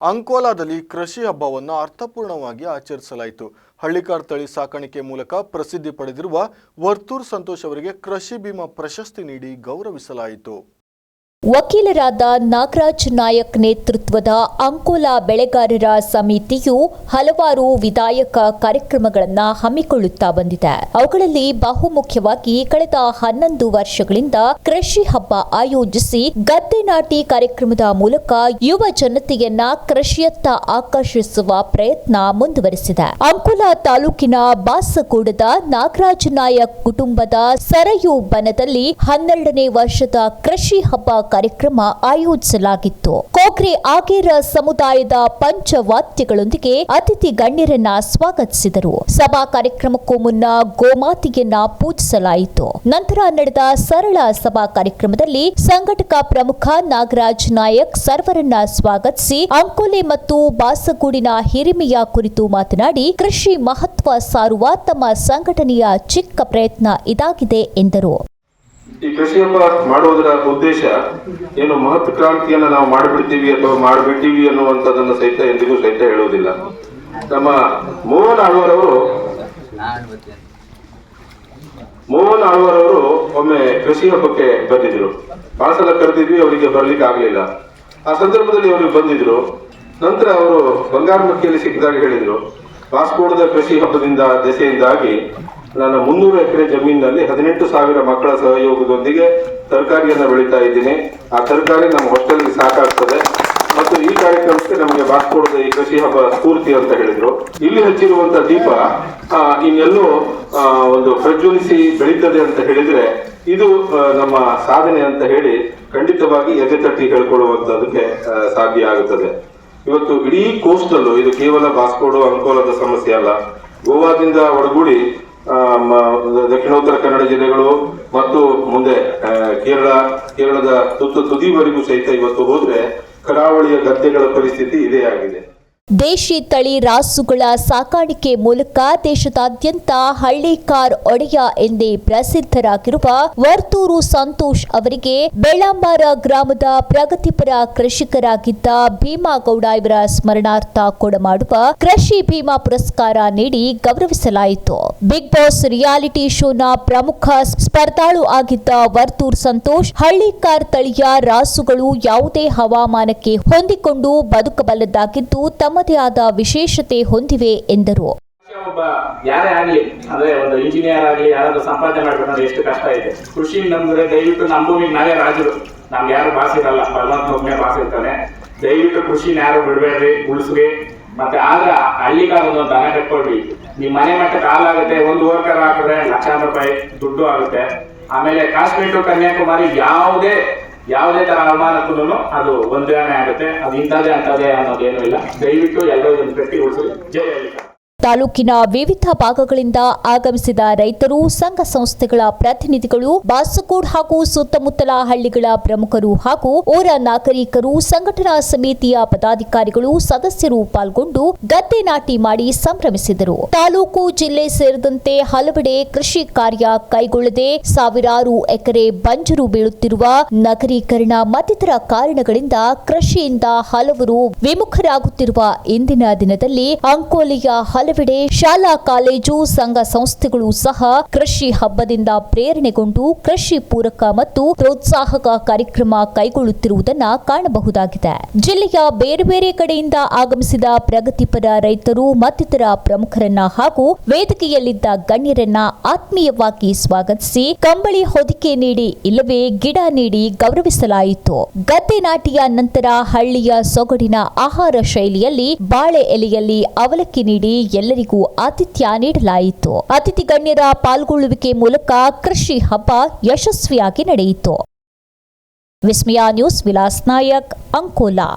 ಅಂಕೋಲಾದಲ್ಲಿ ಕೃಷಿ ಹಬ್ಬವನ್ನು ಅರ್ಥಪೂರ್ಣವಾಗಿ ಆಚರಿಸಲಾಯಿತು. ಹಳ್ಳಿಕಾರ್ ತಳಿ ಸಾಕಾಣಿಕೆ ಮೂಲಕ ಪ್ರಸಿದ್ಧಿ ಪಡೆದಿರುವ ವರ್ತೂರ್ ಸಂತೋಷ್ ಅವರಿಗೆ ಕೃಷಿ ಭೀಮಾ ಪ್ರಶಸ್ತಿ ನೀಡಿ ಗೌರವಿಸಲಾಯಿತು. ವಕೀಲರಾದ ನಾಗರಾಜ್ ನಾಯಕ್ ನೇತೃತ್ವದ ಅಂಕೋಲಾ ಬೆಳೆಗಾರರ ಸಮಿತಿಯು ಹಲವಾರು ವಿಧಾಯಕ ಕಾರ್ಯಕ್ರಮಗಳನ್ನು ಹಮ್ಮಿಕೊಳ್ಳುತ್ತಾ ಬಂದಿದೆ. ಅವುಗಳಲ್ಲಿ ಬಹುಮುಖ್ಯವಾಗಿ ಕಳೆದ ಹನ್ನೊಂದು ವರ್ಷಗಳಿಂದ ಕೃಷಿ ಹಬ್ಬ ಆಯೋಜಿಸಿ ಗದ್ದೆ ನಾಟಿ ಕಾರ್ಯಕ್ರಮದ ಮೂಲಕ ಯುವ ಜನತೆಯನ್ನ ಕೃಷಿಯತ್ತ ಆಕರ್ಷಿಸುವ ಪ್ರಯತ್ನ ಮುಂದುವರೆಸಿದೆ. ಅಂಕೋಲಾ ತಾಲೂಕಿನ ಬಾಸಗೂಡದ ನಾಗರಾಜ್ ನಾಯಕ್ ಕುಟುಂಬದ ಸರಯು ಬನದಲ್ಲಿ ಹನ್ನೆರಡನೇ ವರ್ಷದ ಕೃಷಿ ಹಬ್ಬ ಕಾರ್ಯಕ್ರಮ ಆಯೋಜಿಸಲಾಗಿತ್ತು. ಕೋಕ್ರಿ ಆಗೇರ ಸಮುದಾಯದ ಪಂಚವಾದ್ಯಗಳೊಂದಿಗೆ ಅತಿಥಿ ಗಣ್ಯರನ್ನ ಸ್ವಾಗತಿಸಿದರು. ಸಭಾ ಕಾರ್ಯಕ್ರಮಕ್ಕೂ ಮುನ್ನ ಗೋಮಾತೆಯನ್ನ ಪೂಜಿಸಲಾಯಿತು. ನಂತರ ನಡೆದ ಸರಳ ಸಭಾ ಕಾರ್ಯಕ್ರಮದಲ್ಲಿ ಸಂಘಟಕ ಪ್ರಮುಖ ನಾಗರಾಜ್ ನಾಯಕ್ ಸರ್ವರನ್ನ ಸ್ವಾಗತಿಸಿ, ಅಂಕೋಲೆ ಮತ್ತು ಬಾಸಗೂಡಿನ ಹಿರಿಮೆಯ ಕುರಿತು ಮಾತನಾಡಿ, ಕೃಷಿ ಮಹತ್ವ ಸಾರುವ ತಮ್ಮ ಸಂಘಟನೆಯ ಚಿಕ್ಕ ಪ್ರಯತ್ನ ಇದಾಗಿದೆ ಎಂದರು. ಈ ಕೃಷಿ ಹಬ್ಬ ಮಾಡುವುದರ ಉದ್ದೇಶ ಏನು ಮಹತ್ ಕ್ರಾಂತಿಯನ್ನ ನಾವು ಮಾಡಿಬಿಡ್ತೀವಿ ಅಥವಾ ಮಾಡಿಬಿಟ್ಟಿವಿ ಅನ್ನುವಂಥದ್ದನ್ನು ಸಹಿತ ಎಂದಿಗೂ ಸಹಿತ ಹೇಳುವುದಿಲ್ಲ. ನಮ್ಮ ಮೋಹನ್ ಆಳ್ವಾರವರು ಮೋಹನ್ ಆಳ್ವಾರವರು ಒಮ್ಮೆ ಕೃಷಿ ಹಬ್ಬಕ್ಕೆ ಬಂದಿದ್ರು. ಬಹಳ ಕರೆದಿದ್ವಿ, ಅವರಿಗೆ ಬರ್ಲಿಕ್ಕೆ ಆಗ್ಲಿಲ್ಲ. ಆ ಸಂದರ್ಭದಲ್ಲಿ ಅವರಿಗೆ ಬಂದಿದ್ರು. ನಂತರ ಅವರು ಬಂಗಾರಮಕ್ಕಿಯಲ್ಲಿ ಸಿಕ್ಕಿದಾಗ ಹೇಳಿದ್ರು. ಪಾಸ್ಪೋರ್ಟ್ ಕೃಷಿ ಹಬ್ಬದಿಂದ ದೆಸೆಯಿಂದಾಗಿ ನಾನು ಮುನ್ನೂರು ಎಕರೆ ಜಮೀನಿನಲ್ಲಿ ಹದಿನೆಂಟು ಸಾವಿರ ಮಕ್ಕಳ ಸಹಯೋಗದೊಂದಿಗೆ ತರಕಾರಿಯನ್ನು ಬೆಳೀತಾ ಇದ್ದೀನಿ. ಆ ತರಕಾರಿ ನಮ್ಮ ಹೊಟ್ಟೆಲ್ಲಿ ಸಾಕಾಗ್ತದೆ. ಮತ್ತು ಈ ಕಾರ್ಯಕ್ರಮಕ್ಕೆ ನಮಗೆ ಬಾಸ್ಕೋಡದ ಈ ಕೃಷಿ ಹಬ್ಬ ಸ್ಫೂರ್ತಿ ಅಂತ ಹೇಳಿದ್ರು. ಇಲ್ಲಿ ಹಚ್ಚಿರುವಂತ ದೀಪ ಇನ್ನೆಲ್ಲೂ ಒಂದು ಪ್ರಜ್ವಲಿಸಿ ಬೆಳೀತದೆ ಅಂತ ಹೇಳಿದ್ರೆ ಇದು ನಮ್ಮ ಸಾಧನೆ ಅಂತ ಹೇಳಿ ಖಂಡಿತವಾಗಿ ಎದೆ ತಟ್ಟಿ ಹೇಳ್ಕೊಳ್ಳುವಂತದಕ್ಕೆ ಸಾಧ್ಯ ಆಗುತ್ತದೆ. ಇವತ್ತು ಇಡೀ ಕೋಸ್ಟಲ್ ಇದು ಕೇವಲ ಬಾಸ್ಕೋಡು ಅಂಕೋಲದ ಸಮಸ್ಯೆ ಅಲ್ಲ. ಗೋವಾದಿಂದ ಒಡಗೂಡಿ ದಕ್ಷಿಣೋತ್ತರ ಕನ್ನಡ ಜಿಲ್ಲೆಗಳು ಮತ್ತು ಮುಂದೆ ಕೇರಳ, ಕೇರಳದ ತುತ್ತು ತುದಿವರೆಗೂ ಸಹಿತ ಇವತ್ತು ಹೋದ್ರೆ ಕರಾವಳಿಯ ಗದ್ದೆಗಳ ಪರಿಸ್ಥಿತಿ ಇದೇ ಆಗಿದೆ. ದೇಶಿ ತಳಿ ರಾಸುಗಳ ಸಾಕಾಣಿಕೆ ಮೂಲಕ ದೇಶದಾದ್ಯಂತ ಹಳ್ಳಿಕಾರ್ ಒಡೆಯ ಎಂದೇ ಪ್ರಸಿದ್ಧರಾಗಿರುವ ವರ್ತೂರು ಸಂತೋಷ್ ಅವರಿಗೆ ಬೆಳ್ಳಂಬಾರ ಗ್ರಾಮದ ಪ್ರಗತಿಪರ ಕೃಷಿಕರಾಗಿದ್ದ ಭೀಮಾಗೌಡ ಇವರ ಸ್ಮರಣಾರ್ಥ ಕೊಡಮಾಡುವ ಕೃಷಿ ಭೀಮಾ ಪುರಸ್ಕಾರ ನೀಡಿ ಗೌರವಿಸಲಾಯಿತು. ಬಿಗ್ ಬಾಸ್ ರಿಯಾಲಿಟಿ ಶೋನ ಪ್ರಮುಖ ಸ್ಪರ್ಧಾಳು ಆಗಿದ್ದ ವರ್ತೂರ್ ಸಂತೋಷ್ ಹಳ್ಳಿಕಾರ್ ತಳಿಯ ರಾಸುಗಳು ಯಾವುದೇ ಹವಾಮಾನಕ್ಕೆ ಹೊಂದಿಕೊಂಡು ಬದುಕಬಲ್ಲದಾಗಿದ್ದು ತಮ್ಮದೇ ಆದ ವಿಶೇಷತೆ ಹೊಂದಿವೆ ಎಂದರು. ಯಾರೇ ಆಗಲಿ, ಅಂದ್ರೆ ಒಂದು ಇಂಜಿನಿಯರ್ ಆಗಲಿ, ಯಾರಾದ್ರೂ ಸಂಪಾದನೆ ಮಾಡ್ಬೇಕಂದ್ರೆ ಎಷ್ಟು ಕಷ್ಟ ಇದೆ. ಕೃಷಿ ನಮ್ಗೆ ದಯವಿಟ್ಟು ನಮ್ಮ ಭೂಮಿಗೆ ನಾವೇ ರಾಜರು. ನಮ್ಗೆ ಯಾರು ಭಾಷೆ ಇರಲ್ಲ ಭಗವಂತ ಒಬ್ಬನೇ ಇರ್ತಾನೆ. ದಯವಿಟ್ಟು ಕೃಷಿನ ಯಾರು ಬಿಡಬೇಡ್ರಿ ಉಳಿಸ್ರಿ ಮತ್ತೆ ಆದ್ರ ಹಳ್ಳಿ ಒಂದು ದನ ಕಟ್ಕೊಳ್ರಿ. ನಿಮ್ ಮನೆ ಮಟ್ಟಕ್ಕೆ ಕಾಲಾಗುತ್ತೆ ಒಂದು ವರ್ಕರ್ ಹಾಕಿದ್ರೆ ಲಕ್ಷಾಂತರ ರೂಪಾಯಿ ದುಡ್ಡು ಆಗುತ್ತೆ. ಆಮೇಲೆ ಕಾಶ್ಮೀರ್ ಕನ್ಯಾಕುಮಾರಿ ಯಾವುದೇ ಯಾವುದೇ ತರ ಅವಮಾನಕ್ಕೂ ಅದು ಹೊಂದಾಣೆ ಆಗುತ್ತೆ. ಅದು ಇಂಥದ್ದೇ ಅಂತದೇ ಅನ್ನೋದೇನು ಇಲ್ಲ. ದಯವಿಟ್ಟು ಎಲ್ಲರೂ ಒಂದು ಕಟ್ಟಿ ಜಯ ಜೈ ಹಳ್ಳಿಕಾರ ತಾಲೂಕಿನ ವಿವಿಧ ಭಾಗಗಳಿಂದ ಆಗಮಿಸಿದ ರೈತರು, ಸಂಘ ಸಂಸ್ಥೆಗಳ ಪ್ರತಿನಿಧಿಗಳು, ಬಾಸಕೋಡ್ ಹಾಗೂ ಸುತ್ತಮುತ್ತಲ ಹಳ್ಳಿಗಳ ಪ್ರಮುಖರು ಹಾಗೂ ಓರ ನಾಗರಿಕರು, ಸಂಘಟನಾ ಸಮಿತಿಯ ಪದಾಧಿಕಾರಿಗಳು ಸದಸ್ಯರು ಪಾಲ್ಗೊಂಡು ಗದ್ದೆ ನಾಟಿ ಮಾಡಿ ಸಂಭ್ರಮಿಸಿದರು. ತಾಲೂಕು ಜಿಲ್ಲೆ ಸೇರಿದಂತೆ ಹಲವೆಡೆ ಕೃಷಿ ಕಾರ್ಯ ಕೈಗೊಳ್ಳದೆ ಸಾವಿರಾರು ಎಕರೆ ಬಂಜರು ಬೀಳುತ್ತಿರುವ ನಗರೀಕರಣ ಮತ್ತಿತರ ಕಾರಣಗಳಿಂದ ಕೃಷಿಯಿಂದ ಹಲವರು ವಿಮುಖರಾಗುತ್ತಿರುವ ಇಂದಿನ ದಿನದಲ್ಲಿ ಅಂಕೋಲೆಯ ಹಲವೆಡೆ ಶಾಲಾ ಕಾಲೇಜು ಸಂಘ ಸಂಸ್ಥೆಗಳು ಸಹ ಕೃಷಿ ಹಬ್ಬದಿಂದ ಪ್ರೇರಣೆಗೊಂಡು ಕೃಷಿ ಪೂರಕ ಮತ್ತು ಪ್ರೋತ್ಸಾಹಕ ಕಾರ್ಯಕ್ರಮ ಕೈಗೊಳ್ಳುತ್ತಿರುವುದನ್ನ ಕಾಣಬಹುದಾಗಿದೆ. ಜಿಲ್ಲೆಯ ಬೇರೆ ಬೇರೆ ಕಡೆಯಿಂದ ಆಗಮಿಸಿದ ಪ್ರಗತಿಪರ ರೈತರು ಮತ್ತಿತರ ಪ್ರಮುಖರನ್ನ ಹಾಗೂ ವೇದಿಕೆಯಲ್ಲಿದ್ದ ಗಣ್ಯರನ್ನ ಆತ್ಮೀಯವಾಗಿ ಸ್ವಾಗತಿಸಿ ಕಂಬಳಿ ಹೊದಿಕೆ ನೀಡಿ ಇಲ್ಲವೇ ಗಿಡ ನೀಡಿ ಗೌರವಿಸಲಾಯಿತು. ಗದ್ದೆ ನಾಟಿಯ ನಂತರ ಹಳ್ಳಿಯ ಸೊಗಡಿನ ಆಹಾರ ಶೈಲಿಯಲ್ಲಿ ಬಾಳೆ ಎಲೆಯಲ್ಲಿ ಅವಲಕ್ಕಿ ನೀಡಿ ಎಲ್ಲರಿಗೂ ಆತಿಥ್ಯ ನೀಡಲಾಯಿತು. ಅತಿಥಿ ಗಣ್ಯರ ಪಾಲ್ಗೊಳ್ಳುವಿಕೆ ಮೂಲಕ ಕೃಷಿ ಹಬ್ಬ ಯಶಸ್ವಿಯಾಗಿ ನಡೆಯಿತು. ವಿಸ್ಮಯ ನ್ಯೂಸ್, ವಿಲಾಸ್ ನಾಯಕ್, ಅಂಕೋಲಾ.